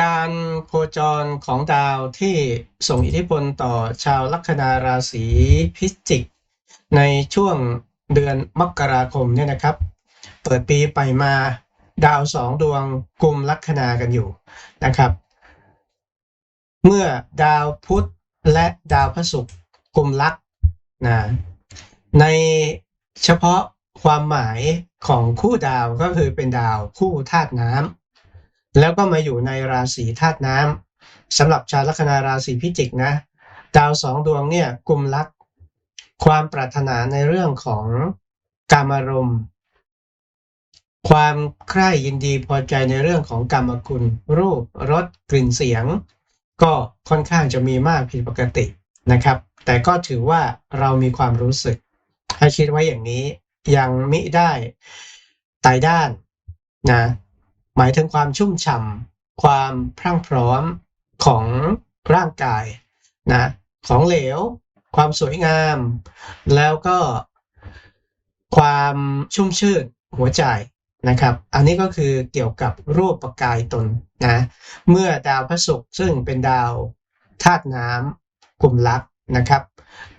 การโคจรของดาวที่ส่งอิทธิพลต่อชาวลัคนาราศีพิจิก ในช่วงเดือนมกราคมเนี่ยนะครับ เปิดปีไปมาดาวสองดวงกลุ่มลัคนากันอยู่นะครับ เมื่อดาวพุธและดาวพฤหัสกลุ่มลัคนะในเฉพาะความหมายของคู่ดาวก็คือเป็นดาวคู่ธาตุน้ำ แล้วก็มาอยู่ในราศีธาตุน้ำสำหรับชาวลัคนาราศีพิจิกนะ ดาวสองดวงเนี่ยกลุ่มลักความปรารถนาในเรื่องของกามารมณ์ความใคร่ยินดีพอใจในเรื่องของกรรมคุณ รูปรสกลิ่นเสียง ก็ค่อนข้างจะมีมากผิดปกตินะครับ แต่ก็ถือว่าเรามีความรู้สึก ให้คิดไว้อย่างนี้ยังมิได้ตายด้านนะ หมายถึงความชุ่มฉ่ำความพรั่งพร้อมของร่างกายนะของเหลว ความสวยงาม แล้วก็ความชุ่มชื่นหัวใจนะครับ อันนี้ก็คือเกี่ยวกับรูปประกายตนนะเมื่อดาวพระศุกร์ซึ่งเป็นดาวธาตุน้ำกลุ่มลักนะครับ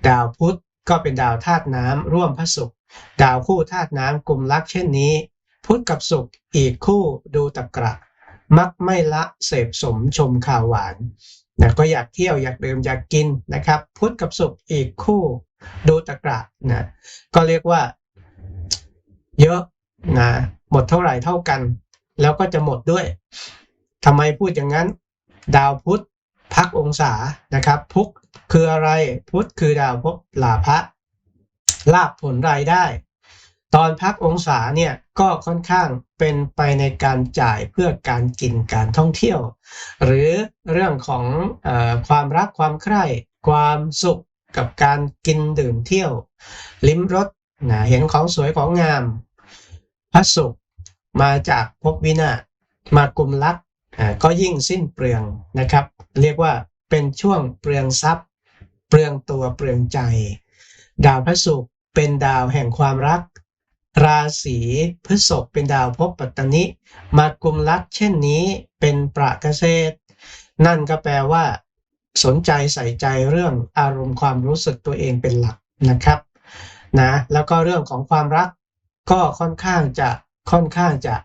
ดาวพุธก็เป็นดาวธาตุน้ำร่วมพระศุกร์ดาวคู่ธาตุน้ำกลุ่มลักเช่นนี้ พุธกับศุกร์อีกคู่ดูตะกระมักไม่ละเสพสมชมข่าวหวานนะก็อยากเที่ยวอยากดื่มอยากกินนะครับ พุธกับศุกร์อีกคู่ดูตะกระนะก็เรียกว่า เยอะนะหมดเท่าไหร่เท่ากัน แล้วก็จะหมดด้วยทำไมพูดอย่างนั้น ดาวพุธพักองศานะครับพุธคืออะไรพุธคือดาวพบลาภะลาภผลรายได้ ตอนพักองศาเนี่ยก็ค่อนข้างเป็นไปในการจ่ายเพื่อการกินการท่องเที่ยว หรือเรื่องของอความรักความใคร่ความสุขกับการกินดื่มเที่ยว ลิ้มรสนะเห็นของสวยของงาม พระสุขมาจากภพวินาศมากลุ่มลักก็ยิ่งสิ้นเปลืองนะครับ เรียกว่าเป็นช่วงเปลืองทรัพย์ เปลืองตัวเปลืองใจ ดาวพระศุกร์เป็นดาวแห่งความรัก ราศีพฤษภเป็นดาวภพปัตตนิมากุมลักเช่นนี้เป็นประเกษตร นั่นก็แปลว่า สนใจใส่ใจเรื่องอารมณ์ความรู้สึกตัวเองเป็นหลักนะครับนะแล้วก็เรื่องของความรักก็ค่อนข้างจะค่อนข้างจะ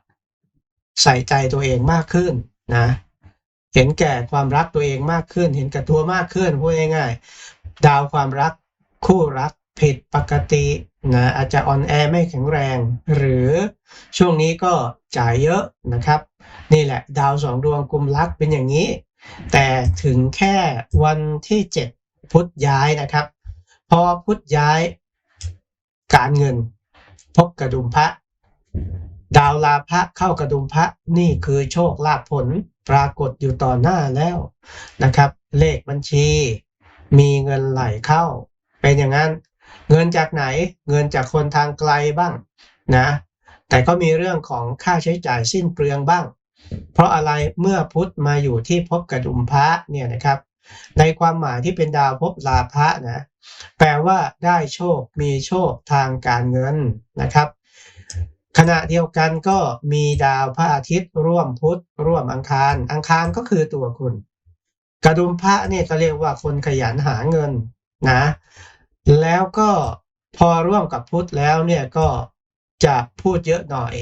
ใส่ใจตัวเองมากขึ้นนะเห็นแก่ความรักตัวเองมากขึ้น เห็นแก่ตัวมากขึ้นพูดง่ายๆดาวความรักคู่รัก ผิดปกตินะอาจจะอ่อนแอไม่แข็งแรง หรือช่วงนี้ก็จ่ายเยอะนะครับ นี่แหละดาวสองดวงกลุ่มรักเป็นอย่างนี้ แต่ถึงแค่วันที่ 7 พุธย้ายนะครับ พอพุธย้ายการเงิน พบกระดุมพระ ดาวลาภะเข้ากระดุมพระนี่คือโชคลาภผลปรากฏอยู่ต่อหน้าแล้วนะครับ เลขบัญชี มีเงินไหลเข้า เป็นอย่างนั้น เงินจากไหนเงินจากคนทางไกลบ้างนะ แต่ก็มีเรื่องของค่าใช้จ่ายสิ้นเปลืองบ้าง เพราะอะไรเมื่อพุธมาอยู่ที่ภพกระดุมพระเนี่ยนะครับ ในความหมายที่เป็นดาวภพลาภะนะแปลว่าได้โชคมีโชคทางการเงินนะครับ ขณะเดียวกันก็มีดาวพระอาทิตย์ร่วมพุธร่วมอังคาร อังคารก็คือตัวคุณ กระดุมพระเนี่ยก็เรียกว่าคนขยันหาเงินนะ แล้วก็พอร่วมกับพุธแล้วเนี่ยก็จะพูดเยอะหน่อย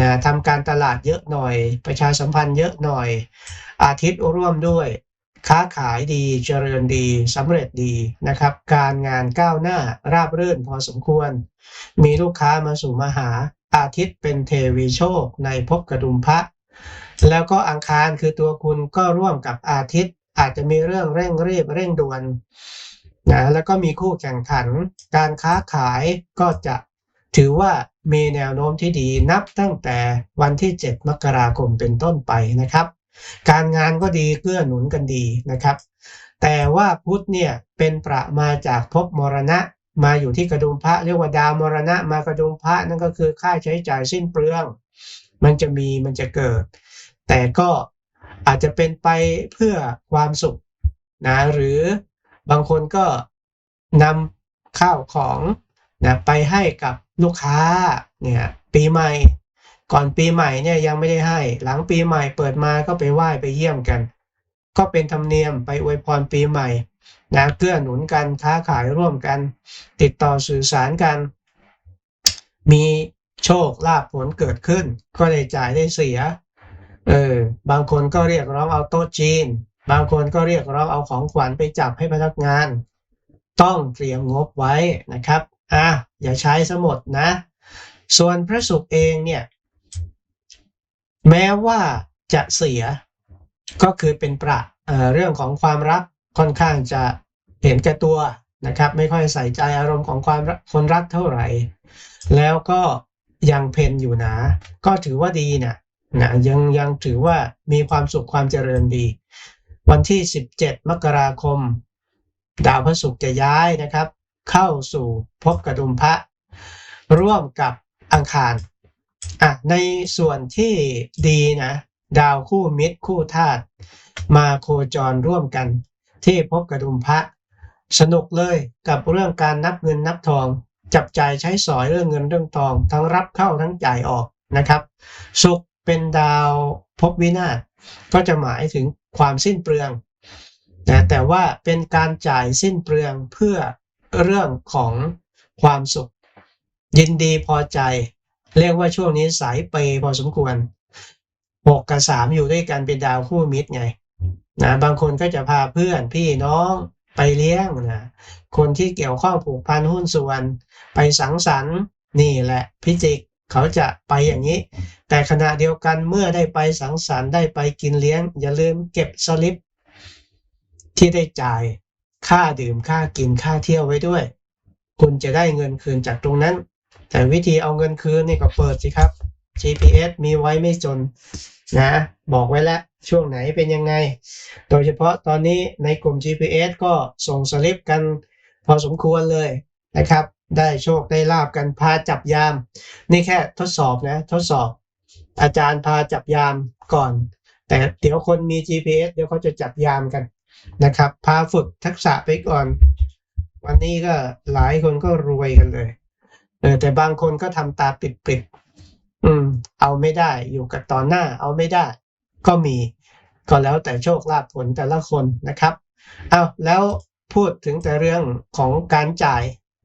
นะทำการตลาดเยอะหน่อย ประชาสัมพันธ์เยอะหน่อย อาทิตย์ร่วมด้วย ค้าขายดีเจริญดีสำเร็จดีนะครับ การงานก้าวหน้าราบรื่นพอสมควร มีลูกค้ามาสู่มาหา อาทิตย์เป็นเทวีโชคในภพกระดุมพระแล้วก็อังคารคือตัวคุณก็ร่วมกับอาทิตย์อาจจะมีเรื่องเร่งรีบเร่งด่วน นะแล้วก็มีคู่แข่งขัน การค้าขายก็จะถือว่ามีแนวโน้มที่ดีนับตั้งแต่วันที่ 7 มกราคมเป็นต้นไปนะครับ การงานก็ดีเกื้อหนุนกันดีนะครับ แต่ว่าพุธเนี่ยเป็นประมาจากภพมรณะมาอยู่ที่กระดุมพระเรียกว่าดาวมรณะมากระดุมพระนั่นก็คือค่าใช้จ่ายสิ้นเปลือง มันจะมีมันจะเกิด แต่ก็อาจจะเป็นไปเพื่อความสุขนะหรือ บางคนก็นำข้าวของนะไปให้กับลูกค้าเนี่ยปีใหม่ก่อนปีใหม่เนี่ยยังไม่ได้ให้ หลังปีใหม่เปิดมาก็ไปไหว้ไปเยี่ยมกัน ก็เป็นธรรมเนียมไปอวยพรปีใหม่นะเกื้อหนุนกันค้าขายร่วมกัน ติดต่อสื่อสารกัน มีโชคลาภผลเกิดขึ้น ก็ได้จ่ายได้เสียเออบางคนก็เรียกร้องเอาโต๊ะจีน บางคนก็เรียกร้องเอาของขวัญไปจับให้พนักงาน ต้องเตรียมงบไว้นะครับอะอย่าใช้สมดนะ ส่วนพระศุกร์เองเนี่ย แม้ว่าจะเสียก็คือเป็นประเเรื่องของความรักค่อนข้างจะเห็นแก่ตัวนะครับ ไม่ค่อยใส่ใจอารมณ์ของความคนรักเท่าไหร่ แล้วก็ยังเพนอยู่นะ ก็ถือว่าดีนะนะยังยังถือว่ามีความสุขความเจริญดี วันที่ 17 มกราคม ดาวพระศุกร์จะย้ายนะครับ เข้าสู่ภพกระดุมพระ ร่วมกับอังคารอะในส่วนที่ดีนะ ดาวคู่มิตรคู่ธาตุมาโคจรร่วมกัน ที่ภพกระดุมพระ สนุกเลยกับเรื่องการนับเงินนับทอง จับจ่ายใช้สอยเรื่องเงินเรื่องทอง ทั้งรับเข้าทั้งจ่ายออกนะครับ สุขเป็นดาวภพวินาศก็จะหมายถึง ความสิ้นเปลืองนะแต่ว่าเป็นการจ่ายสิ้นเปลืองเพื่อเรื่องของความสุข ยินดีพอใจ เรียกว่าช่วงนี้สายเปพอสมควรหกกับสามอยู่ด้วยกันเป็นดาวคู่มิตรไงนะบางคนก็จะพาเพื่อนพี่น้องไปเลี้ยงนะคนที่เกี่ยวข้องผูกพันหุ้นส่วน ไปสังสรรค์นี่แหละพิจิก เขาจะไปอย่างนี้ แต่ขณะเดียวกันเมื่อได้ไปสังสรรค์ได้ไปกินเลี้ยง อย่าลืมเก็บสลิปที่ได้จ่ายค่าดื่มค่ากินค่าเที่ยวไว้ด้วย คุณจะได้เงินคืนจากตรงนั้น แต่วิธีเอาเงินคืนนี่ก็เปิดสิครับ GPS มีไว้ไม่จนนะบอกไว้แล้วช่วงไหนเป็นยังไง โดยเฉพาะตอนนี้ในกลุ่ม GPS ก็ส่งสลิปกันพอสมควรเลยนะครับ ได้โชคได้ลาบกันพาจับยาม นี่แค่ทดสอบนะ ทดสอบ อาจารย์พาจับยามก่อน แต่เดี๋ยวคนมี GPS เดี๋ยวเขาจะจับยามกันนะครับ พาฝึกทักษะไปก่อน วันนี้ก็หลายคนก็รวยกันเลยเออแต่บางคนก็ทำตาปิดๆอืม เอาไม่ได้อยู่กับตอนหน้า เอาไม่ได้ ก็มีก็แล้วแต่โชคลาภผลแต่ละคนนะครับ เอาแล้วพูดถึงแต่เรื่องของการจ่าย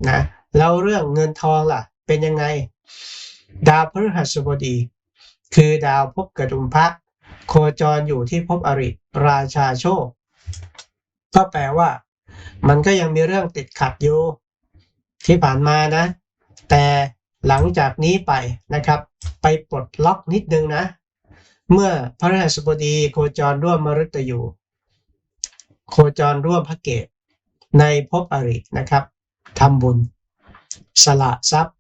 นะ แล้วเรื่องเงินทองล่ะ เป็นยังไง ดาวพฤหัสบดี คือดาวภพกระดุมพระโคจรอยู่ที่ภพอริ ราชาโชค ก็แปลว่า มันก็ยังมีเรื่องติดขัดอยู่ ที่ผ่านมานะ แต่หลังจากนี้ไปนะครับ ไปปลดล็อกนิดนึงนะ เมื่อพระราชบดีโคจรร่วมมฤตยูโคจรร่วมพระเกตในภพอรินะครับทำบุญ สละทรัพย์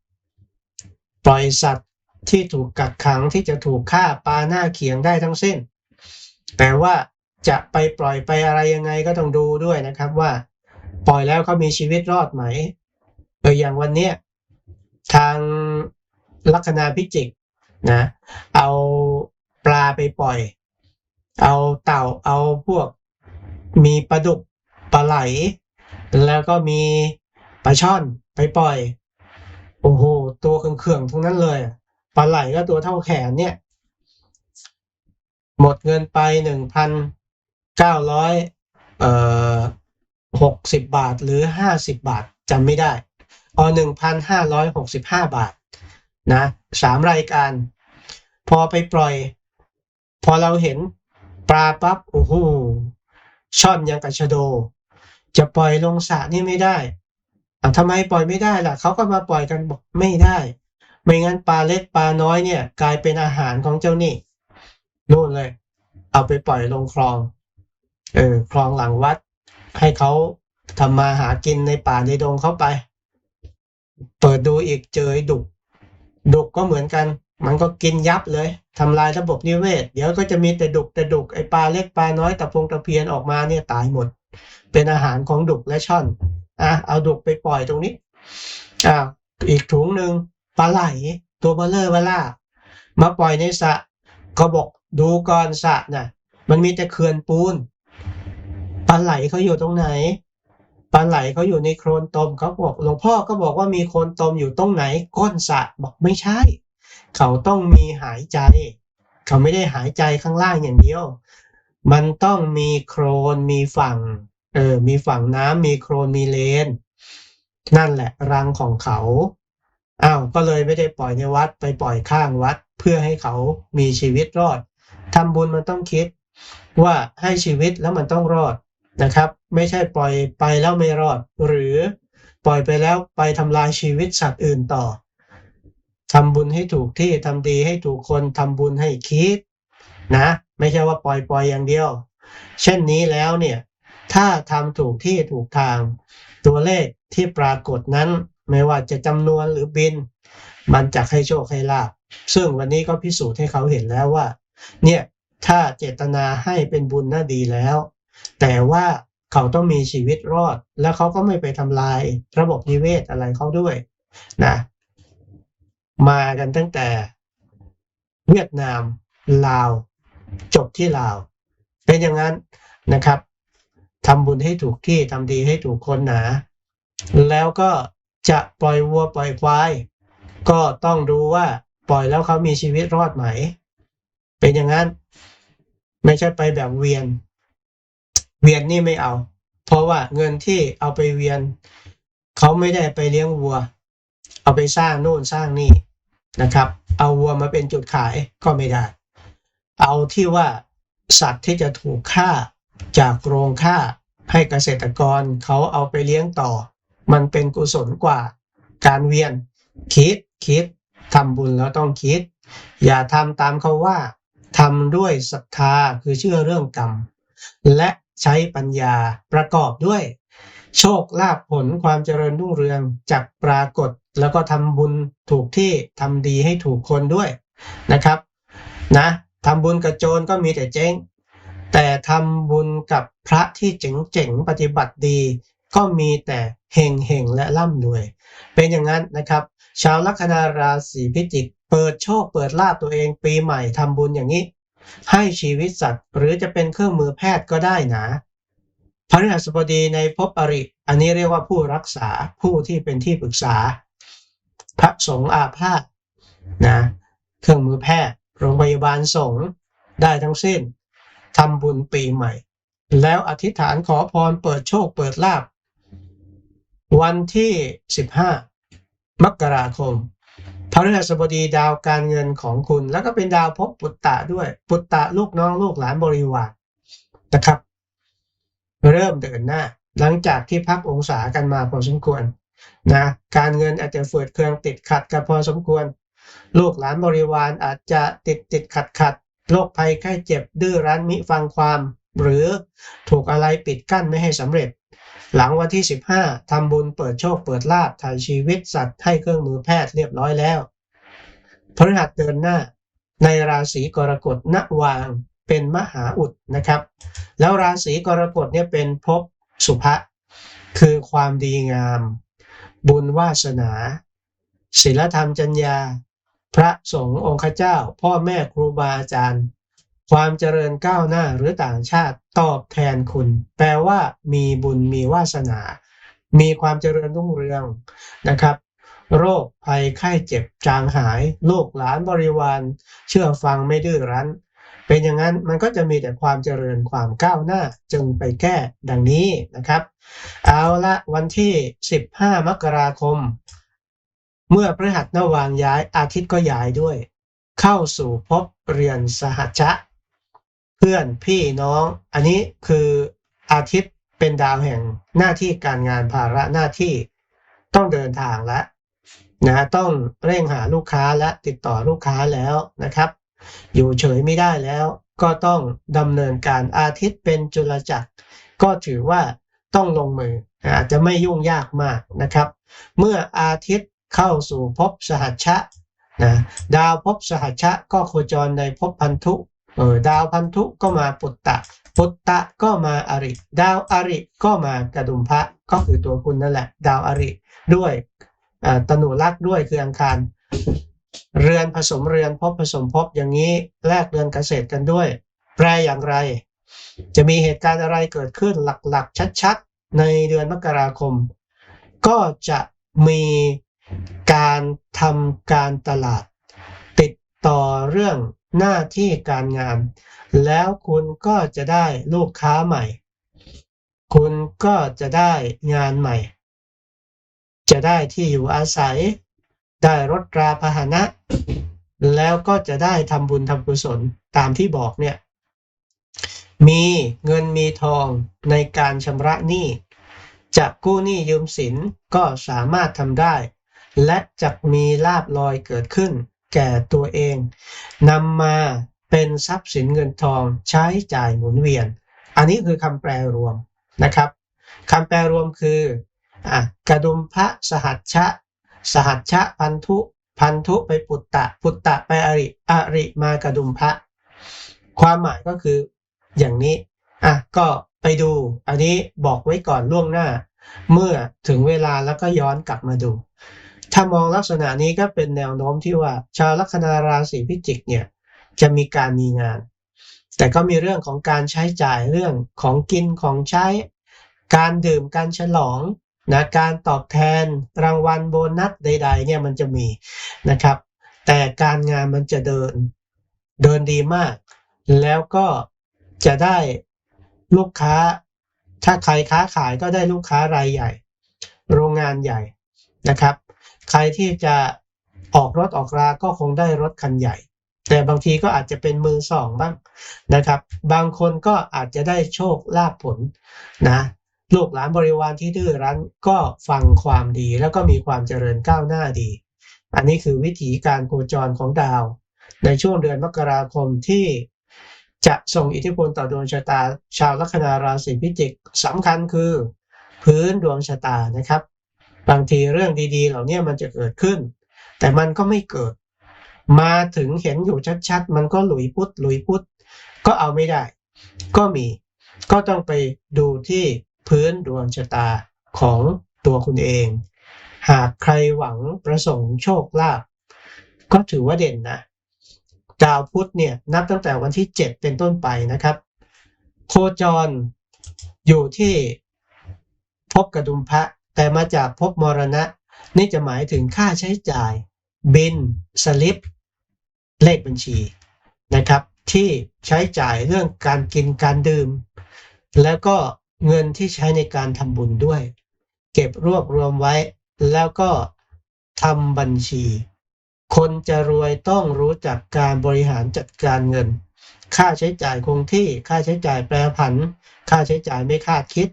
ปล่อยสัตว์ที่ถูกกักขังที่จะถูกฆ่าปาหน้าเขียงได้ทั้งสิ้น แต่ว่าจะไปปล่อยไปอะไรยังไงก็ต้องดูด้วยนะครับว่า ปล่อยแล้วเขามีชีวิตรอดไหมเอออย่างวันเนี้ยทางลัคนาพิจิกนะเอาปลาไปปล่อย เอาเต่าเอาพวกมีปลาดุกปลาไหล แล้วก็มีปลาช่อนไปปล่อย โอ้โห ตัวเขื่องๆทั้งนั้นเลยปลาไหลก็ตัวเท่าแขนเนี่ย หมดเงินไปหนึ่งพันเก้าร้อยเอ่อหกสิบบาทหรือห้าสิบบาทจำไม่ได้อ๋อหนึ่งพันห้าร้อยหกสิบห้าบาท นะสามรายการ พอไปปล่อย พอเราเห็นปลาปั๊บโอ้โหช่อนยังกับชะโด จะปล่อยลงสระนี่ไม่ได้ อะทำไมปล่อยไม่ได้ล่ะเขาก็มาปล่อยกันบอกไม่ได้ ไม่งั้นปลาเล็กปลาน้อยเนี่ย กลายเป็นอาหารของเจ้านี่นู่นเลย เอาไปปล่อยลงคลอง เออคลองหลังวัด ให้เขาทำมาหากินในป่าในดงเข้าไป เปิดดูอีกเจอไอ้ดุก ดุกก็เหมือนกัน มันก็กินยับเลยทำลายระบบนิเวศ เดี๋ยวก็จะมีแต่ดุกแต่ดุกไอปลาเล็กปลาน้อยตะพงตะเพียนออกมาเนี่ยตายหมด เป็นอาหารของดุกและช่อน อะเอาดุกไปปล่อยตรงนี้อ่าอีกถุงหนึ่งปลาไหล ตัวเบลเลอร์เบล่า มาปล่อยในสระก็บอกดูก่อนสระน่ะมันมีแต่เขื่อนปูนปลาไหลเขาอยู่ตรงไหนปลาไหลเขาอยู่ในโคลนตมเขาบอกหลวงพ่อก็บอกว่ามีโคลนตมอยู่ตรงไหน ก้นสระบอกไม่ใช่ เขาต้องมีหายใจ เขาไม่ได้หายใจข้างล่างอย่างเดียว มันต้องมีโครนมีฝั่ง เออ มีฝั่งน้ำมีโครนมีเลน นั่นแหละรังของเขาอ้าวก็เลยไม่ได้ปล่อยในวัดไปปล่อยข้างวัด เพื่อให้เขามีชีวิตรอดทำบุญมันต้องคิดว่าให้ชีวิตแล้วมันต้องรอดนะครับ ไม่ใช่ปล่อยไปแล้วไม่รอด หรือปล่อยไปแล้วไปทำลายชีวิตสัตว์อื่นต่อทำบุญให้ถูกที่ทำดีให้ถูกคนทำบุญให้คิดนะ ไม่ใช่ว่าปล่อยปล่อยอย่างเดียว เช่นนี้แล้วเนี่ย ถ้าทำถูกที่ถูกทาง ตัวเลขที่ปรากฏนั้น ไม่ว่าจะจำนวนหรือบิน มันจะให้โชคให้ลาบซึ่งวันนี้ก็พิสูจน์ให้เขาเห็นแล้วว่า เนี่ยถ้าเจตนาให้เป็นบุญน่าดีแล้ว แต่ว่าเขาต้องมีชีวิตรอด แล้วเขาก็ไม่ไปทำลาย ระบบนิเวศอะไรเขาด้วยนะมากันตั้งแต่เวียดนามลาว จบที่ลาว เป็นอย่างนั้นนะครับ ทำบุญให้ถูกที่ทำดีให้ถูกคนหนา แล้วก็จะปล่อยวัวปล่อยควาย ก็ต้องดูว่าปล่อยแล้วเขามีชีวิตรอดไหม เป็นอย่างนั้น ไม่ใช่ไปแบบเวียน เวียนนี่ไม่เอา เพราะว่าเงินที่เอาไปเวียน เขาไม่ได้ไปเลี้ยงวัว เอาไปสร้างโน่นสร้างนี่นะครับ เอาวัวมาเป็นจุดขายก็ไม่ได้ เอาที่ว่าสัตว์ที่จะถูกฆ่า จากโรงฆ่าให้เกษตรกรเขาเอาไปเลี้ยงต่อ มันเป็นกุศลกว่า การเวียน คิดคิดทำบุญแล้วต้องคิด อย่าทำตามเขาว่าทำด้วยศรัทธาคือเชื่อเรื่องกรรม และใช้ปัญญาประกอบด้วย โชคลาภผลความเจริญรุ่งเรืองจากปรากฏแล้วก็ทำบุญถูกที่ทำดีให้ถูกคนด้วยนะครับ นะทำบุญกับโจรก็มีแต่เจ๊ง แต่ทำบุญกับพระที่เจ๋งๆ ปฏิบัติดี ก็มีแต่เฮงเฮงๆและร่ำรวย เป็นอย่างนั้นนะครับ ชาวลัคนาราศีพิจิก เปิดโชคเปิดลาบตัวเองปีใหม่ทำบุญอย่างนี้ ให้ชีวิตสัตว์ หรือจะเป็นเครื่องมือแพทย์ก็ได้นะพระฤหัสบดีในภพอริ อันนี้เรียกว่าผู้รักษาผู้ที่เป็นที่ปรึกษา พระสงฆ์อาพาธนะเครื่องมือแพทย์โรงพยาบาลสงฆ์ได้ทั้งสิ้น ทำบุญปีใหม่ แล้วอธิษฐานขอพรเปิดโชคเปิดลาบวันที่ 15 มกราคมพระฤหัสบดีดาวการเงินของคุณ แล้วก็เป็นดาวภพปุตตะด้วย ปุตตะลูกน้องลูกหลานบริวารนะครับ เริ่มเดินหน้า หลังจากที่พักองศากันมาพอสมควรนะการเงินอาจจะเฟืดเครื่องติดขัดกันพอสมควร ลูกหลานบริวารอาจจะติดติดขัดขัด โรคภัยไข้เจ็บดื้อรั้นมิฟังความ หรือถูกอะไรปิดกั้นไม่ให้สำเร็จ หลังวันที่ 15ทำบุญเปิดโชคเปิดลาภถ่ายชีวิตสัตว์ให้เครื่องมือแพทย์เรียบร้อยแล้วพฤหัสเดินหน้า ในราศีกรกฎณวางเป็นมหาอุดนะครับ แล้วราศีกรกฎเนี่ยเป็นภพสุภะคือความดีงาม บุญวาสนาศีลธรรมจัญญา พระสงฆ์องค์เจ้า พ่อแม่ครูบาอาจารย์ ความเจริญก้าวหน้าหรือต่างชาติตอบแทนคุณ แปลว่ามีบุญมีวาสนา มีความเจริญรุ่งเรืองนะครับ โรคภัยไข้เจ็บจางหายลูกหลานบริวาร เชื่อฟังไม่ดื้อรั้น เป็นอย่างนั้นมันก็จะมีแต่ความเจริญความก้าวหน้าจึงไปแก้ดังนี้นะครับ เอาละวันที่ 15 มกราคม เมื่อพฤหัสนวางย้ายอาทิตย์ก็ย้ายด้วย เข้าสู่ภพเรียนสหัชชะ เพื่อนพี่น้อง อันนี้คืออาทิตย์เป็นดาวแห่งหน้าที่การงานภาระหน้าที่ต้องเดินทางแล้วนะต้องเร่งหาลูกค้าและติดต่อลูกค้าแล้วนะครับ อยู่เฉยไม่ได้แล้ว ก็ต้องดำเนินการอาทิตย์เป็นจุลจักร ก็ถือว่าต้องลงมืออาจจะไม่ยุ่งยากมากนะครับ เมื่ออาทิตย์ เข้าสู่ภพสหัชชะนะดาวภพสหัชชะก็โคจรในภพพันธุเออดาวพันธุก็มาปุตตะ ปุตตะก็มาอริ ดาวอริก็มากระดุมพระก็คือตัวคุณนั่นแหละ ดาวอริด้วยตนุรักษ์ด้วยคืออังคาร เรือนผสมเรือนพบผสมพบอย่างนี้แลกเรือนเกษตรกันด้วย แปลอย่างไร จะมีเหตุการณ์อะไรเกิดขึ้นหลักๆ ชัดๆ ในเดือนมกราคม ก็จะมี การทำการตลาด ติดต่อเรื่องหน้าที่การงาน แล้วคุณก็จะได้ลูกค้าใหม่ คุณก็จะได้งานใหม่ จะได้ที่อยู่อาศัย ได้รถราพาหนะ แล้วก็จะได้ทำบุญทำกุศลตามที่บอกเนี่ย มีเงินมีทองในการชำระหนี้จะกู้หนี้ยืมสินก็สามารถทำได้ และจะมีลาบลอยเกิดขึ้น แก่ตัวเองนำมาเป็นทรัพย์สินเงินทองใช้จ่ายหมุนเวียน อันนี้คือคำแปลรวมนะครับคำแปลรวมคืออกระดุมพระสหัชชะ สหัชชะพันธุ พันธุไปปุตตะ ปุตตะไปอริ อริมากระดุมพระ ความหมายก็คืออย่างนี้ อะ ก็ไปดู อันนี้บอกไว้ก่อนล่วงหน้า เมื่อถึงเวลาแล้วก็ย้อนกลับมาดู ถ้ามองลักษณะนี้ก็เป็นแนวโน้มที่ว่า ชาวลัคนาราศีพิจิกเนี่ยจะมีการมีงาน แต่ก็มีเรื่องของการใช้จ่ายเรื่องของกินของใช้ การดื่มการฉลองนะการตอบแทนรางวัลโบนัสใด ๆ เนี่ยมันจะมีนะครับ แต่การงานมันจะเดินเดินดีมาก แล้วก็จะได้ลูกค้า ถ้าใครค้าขายก็ได้ลูกค้ารายใหญ่ โรงงานใหญ่นะครับ ใครที่จะออกรถออกราก็คงได้รถคันใหญ่ แต่บางทีก็อาจจะเป็นมือสองบ้างนะครับ บางคนก็อาจจะได้โชคลาภผลนะลูกหลานบริวารที่ดื้อรั้นก็ฟังความดีแล้วก็มีความเจริญก้าวหน้าดี อันนี้คือวิถีการโคจรของดาว ในช่วงเดือนมกราคมที่จะส่งอิทธิพลต่อดวงชะตา ชาวลัคนาราศีพิจิกสำคัญคือ พื้นดวงชะตานะครับ บางทีเรื่องดีๆ เหล่านี้มันจะเกิดขึ้น แต่มันก็ไม่เกิด มาถึงเห็นอยู่ชัดๆ มันก็หลุยพุดหลุยพุดก็เอาไม่ได้ ก็มี ก็ต้องไปดูที่พื้นดวงชะตาของตัวคุณเอง หากใครหวังประสงค์โชคลาภก็ถือว่าเด่นนะ ดาวพุธเนี่ยนับตั้งแต่วันที่ 7 เป็นต้นไปนะครับ โคจรอยู่ที่ภพกระดุมพระ แต่มาจากภพมรณะ นี่จะหมายถึงค่าใช้จ่าย บินสลิป เลขบัญชีนะครับ ที่ใช้จ่ายเรื่องการกินการดื่ม แล้วก็เงินที่ใช้ในการทำบุญด้วย เก็บรวบรวมไว้ แล้วก็ทำบัญชี คนจะรวยต้องรู้จักการบริหารจัดการเงิน ค่าใช้จ่ายคงที่ค่าใช้จ่ายแปรผัน ค่าใช้จ่ายไม่คาดคิด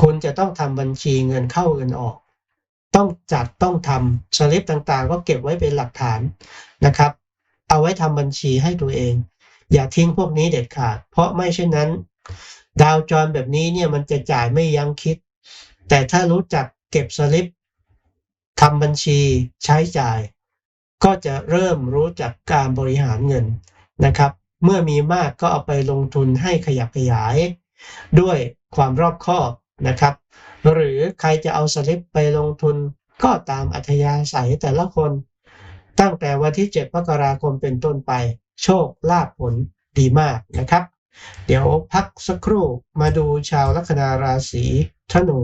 คุณจะต้องทำบัญชีเงินเข้าเงินออก ต้องจัดต้องทำสลิปต่างๆ ก็เก็บไว้เป็นหลักฐานนะครับ เอาไว้ทำบัญชีให้ตัวเอง อย่าทิ้งพวกนี้เด็ดขาด เพราะไม่เช่นนั้น ดาวจรแบบนี้เนี่ยมันจะจ่ายไม่ยั้งคิด แต่ถ้ารู้จักเก็บสลิปทำบัญชีใช้จ่าย ก็จะเริ่มรู้จักการบริหารเงินนะครับ เมื่อมีมากก็เอาไปลงทุนให้ขยับขยาย ด้วยความรอบคอบ นะครับ หรือใครจะเอาสลิปไปลงทุนก็ตามอัธยาศัยแต่ละคน ตั้งแต่วันที่ 7 มกราคมเป็นต้นไป โชคลาภผลดีมากนะครับ เดี๋ยวพักสักครู่มาดูชาวลัคนาราศีธนู